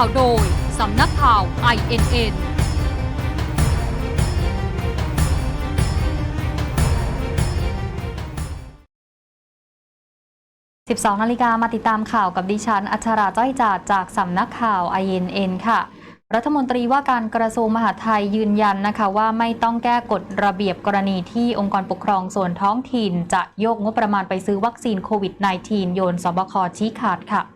ข่าวโดย สำนักข่าว INN 12นาฬิกามาติดตามข่าวกับดิฉัน อัชราจ้อยจาดจากสำนักข่าว INN ค่ะ รัฐมนตรีว่าการกระทรวงมหาดไทยยืนยันนะคะว่าไม่ต้องแก้กฎระเบียบกรณีที่องค์กรปกครองส่วนท้องถิ่น จะโยกงบประมาณไปซื้อวัคซีนโควิด -19 โยนสบคชี้ขาดค่ะ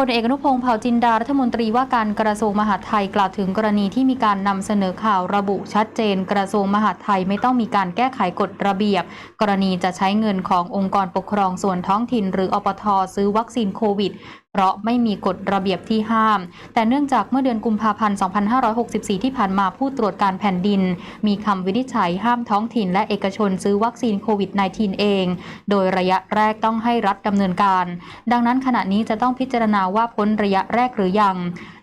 พลเอกอนุพงศ์เผ่าจินดารัฐมนตรีว่าการกระทรวงมหาดไทยกล่าวถึงกรณีที่มีการนำเสนอข่าวระบุชัดเจน กระทรวงมหาดไทยไม่ต้องมีการแก้ไขกฎระเบียบ กรณีจะใช้เงินขององค์กรปกครองส่วนท้องถิ่น หรืออปทซื้อวัคซีนโควิด เพราะไม่มีกฎระเบียบที่ห้าม แต่เนื่องจากเมื่อเดือนกุมภาพันธ์ 2564 ที่ผ่านมาผู้ตรวจการแผ่นดิน มีคำวินิจฉัยห้ามท้องถิ่นและเอกชนซื้อวัคซีนโควิด -19 เอง โดยระยะแรกต้องให้รัฐดำเนินการ ดังนั้นขณะนี้จะต้องพิจารณาว่าพ้นระยะแรกหรือยัง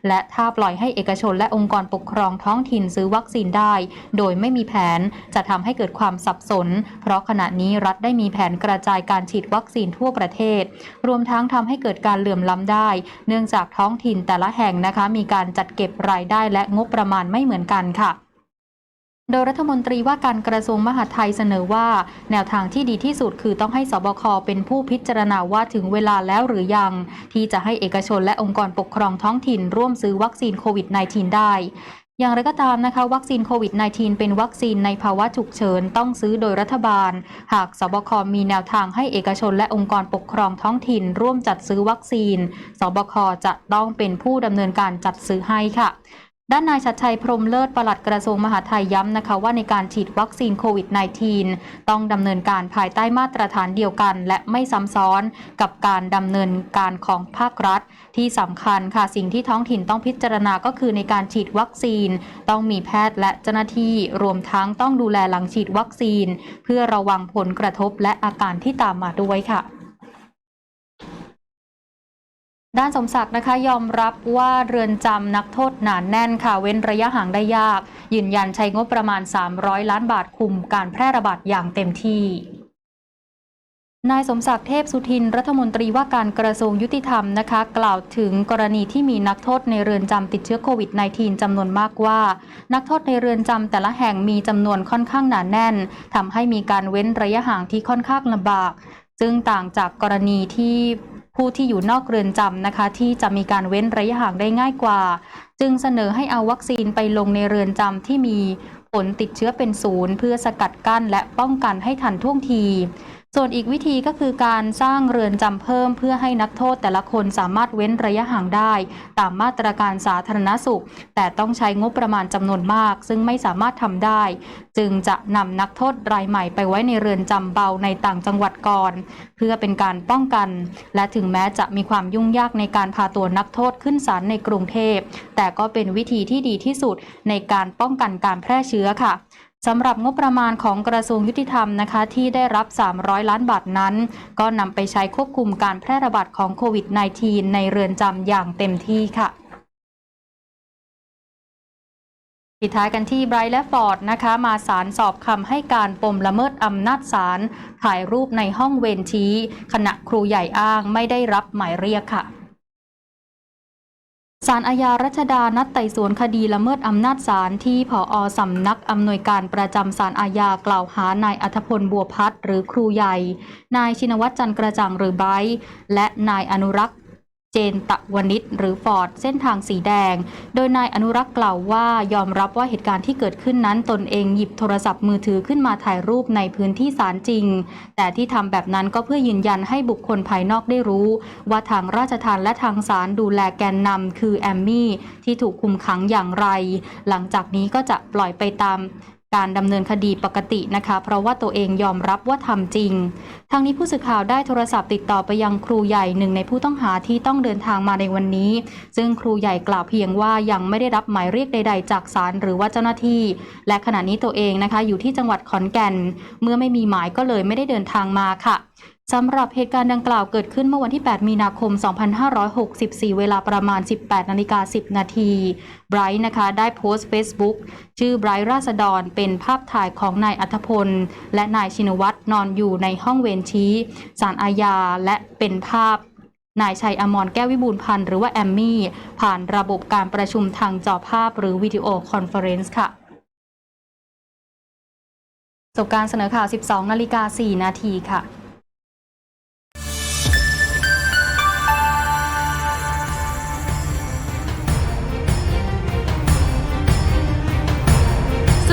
และถ้าปล่อยให้เอกชนและองค์กรปกครองท้องถิ่นซื้อวัคซีนได้ โดยไม่มีแผนจะทำให้เกิดความสับสน เพราะขณะนี้รัฐได้มีแผนกระจายการฉีดวัคซีนทั่วประเทศ รวมทั้งทำให้เกิดการเหลื่อมล้ำได้ เนื่องจากท้องถิ่นแต่ละแห่งนะคะ มีการจัดเก็บรายได้และงบประมาณไม่เหมือนกันค่ะโดยรัฐมนตรีว่าการกระทรวงมหาดไทยเสนอว่า แนวทางที่ดีที่สุดคือต้องให้สบคเป็นผู้พิจารณาว่าถึงเวลาแล้วหรือยัง ที่จะให้เอกชนและองค์กรปกครองท้องถิ่นร่วมซื้อวัคซีนโควิด -19 ได้ อย่างไรก็ตามนะคะวัคซีนโควิด -19 เป็นวัคซีนในภาวะฉุกเฉินต้องซื้อโดยรัฐบาล หากสบคมีแนวทางให้เอกชนและองค์กรปกครองท้องถิ่น ร่วมจัดซื้อวัคซีน สบคจะต้องเป็นผู้ดำเนินการจัดซื้อให้ค่ะ ด้านนายชัดชัยพรมเลิศปลัดกระทรวงมหาดไทยย้ำนะคะว่าในการฉีดวัคซีนโควิด -19 ต้องดำเนินการภายใต้มาตรฐานเดียวกัน และไม่ซ้ำซ้อนกับการดำเนินการของภาครัฐ ที่สำคัญค่ะสิ่งที่ท้องถิ่นต้องพิจารณาก็คือในการฉีดวัคซีน ต้องมีแพทย์และเจ้าหน้าที่รวมทั้งต้องดูแลหลังฉีดวัคซีน เพื่อระวังผลกระทบและอาการที่ตามมาด้วยค่ะ ด้านสมศักดิ์นะคะยอมรับว่าเรือนจำนักโทษหนานแน่นค่ะเว้นระยะห่างได้ยาก ยืนยันใช้งบประมาณ 300 ล้านบาทคุมการแพร่ระบาดอย่างเต็มที่นายสมศักดิ์เทพสุทินรัฐมนตรีว่าการกระทรวงยุติธรรมนะคะ กล่าวถึงกรณีที่มีนักโทษในเรือนจำติดเชื้อโควิด -19 จำนวนมากว่า นักโทษในเรือนจำแต่ละแห่งมีจำนวนค่อนข้างหนาแน่นทำให้มีการเว้นระยะห่างที่ค่อนข้างลำบาก ซึ่งต่างจากกรณีที่ ผู้ที่อยู่นอกเรือนจำนะคะ ที่จะมีการเว้นระยะห่างได้ง่ายกว่า จึงเสนอให้เอาวัคซีนไปลงในเรือนจำที่มีผลติดเชื้อเป็นศูนย์เพื่อสกัดกั้นและป้องกันให้ทันท่วงที ส่วนอีกวิธีก็คือการสร้างเรือนจำเพิ่มเพื่อให้นักโทษแต่ละคนสามารถเว้นระยะห่างได้ ตามมาตรการสาธารณสุข แต่ต้องใช้งบประมาณจำนวนมาก ซึ่งไม่สามารถทำได้ จึงจะนำนักโทษรายใหม่ไปไว้ในเรือนจำเบาในต่างจังหวัดก่อน เพื่อเป็นการป้องกัน และถึงแม้จะมีความยุ่งยากในการพาตัวนักโทษขึ้นศาลในกรุงเทพ แต่ก็เป็นวิธีที่ดีที่สุดในการป้องกันการแพร่เชื้อค่ะ สำหรับงบประมาณของกระทรวงยุติธรรมนะคะที่ได้รับ 300 ล้านบาทนั้น ก็นำไปใช้ควบคุมการแพร่ระบาดของโควิด -19 ในเรือนจำอย่างเต็มที่ค่ะปิดท้ายกันที่ไบรท์และฟอร์ดนะคะมาสารสอบคำให้การปมละเมิดอำนาจศาลถ่ายรูปในห้องเวรชี้ขณะครูใหญ่อ้างไม่ได้รับหมายเรียกค่ะ ศาลอาญารัชดานัดไต่สวนคดีละเมิดอำนาจศาลที่ผออสำนักอำนวยการประจำศาลอาญากล่าวหานายอัธพลบัวพัฒหรือครูใหญ่ นายชินวัตรจันกระจ่างหรือไบและนายอนุรักษ์ เจนตะวนิชหรือฟอร์ดเส้นทางสีแดง โดยนายอนุรักษ์กล่าวว่ายอมรับว่าเหตุการณ์ที่เกิดขึ้นนั้นตนเองหยิบโทรศัพท์มือถือขึ้นมาถ่ายรูปในพื้นที่ศาลจริง แต่ที่ทำแบบนั้นก็เพื่อยืนยันให้บุคคลภายนอกได้รู้ ว่าทางราชทานและทางศาลดูแลแกนนำคือแอมมี่ที่ถูกคุมขังอย่างไร หลังจากนี้ก็จะปล่อยไปตาม การดำเนินคดีปกตินะคะ เพราะว่าตัวเองยอมรับว่าทำจริง ทางนี้ผู้สื่อข่าวได้โทรศัพท์ติดต่อไปยังครูใหญ่หนึ่งในผู้ต้องหาที่ต้องเดินทางมาในวันนี้ ซึ่งครูใหญ่กล่าวเพียงว่ายังไม่ได้รับหมายเรียกใด ๆ จากศาลหรือว่าเจ้าหน้าที่ และขณะนี้ตัวเองนะคะอยู่ที่จังหวัดขอนแก่น เมื่อไม่มีหมายก็เลยไม่ได้เดินทางมาค่ะ สำหรับเหตุการณ์ดังกล่าวเกิดขึ้นเมื่อวันที่ 8 มีนาคม 2564 เวลาประมาณ 18 นาฬิกา 10 นาทีไบรท์นะคะ ได้โพสต์ Facebook ชื่อไบรท์ราษฎรเป็นภาพถ่ายของนายอัธพล และนายชินวัตรนอนอยู่ในห้องเวนชีสารอาญาและเป็นภาพนายชัยอมรแก้ววิบูลพันธ์หรือว่าแอมมี่ ผ่านระบบการประชุมทางจอภาพหรือวิดีโอคอนเฟอเรนซ์ค่ะจบการเสนอข่าว 12 นาฬิกา 4 นาทีค่ะ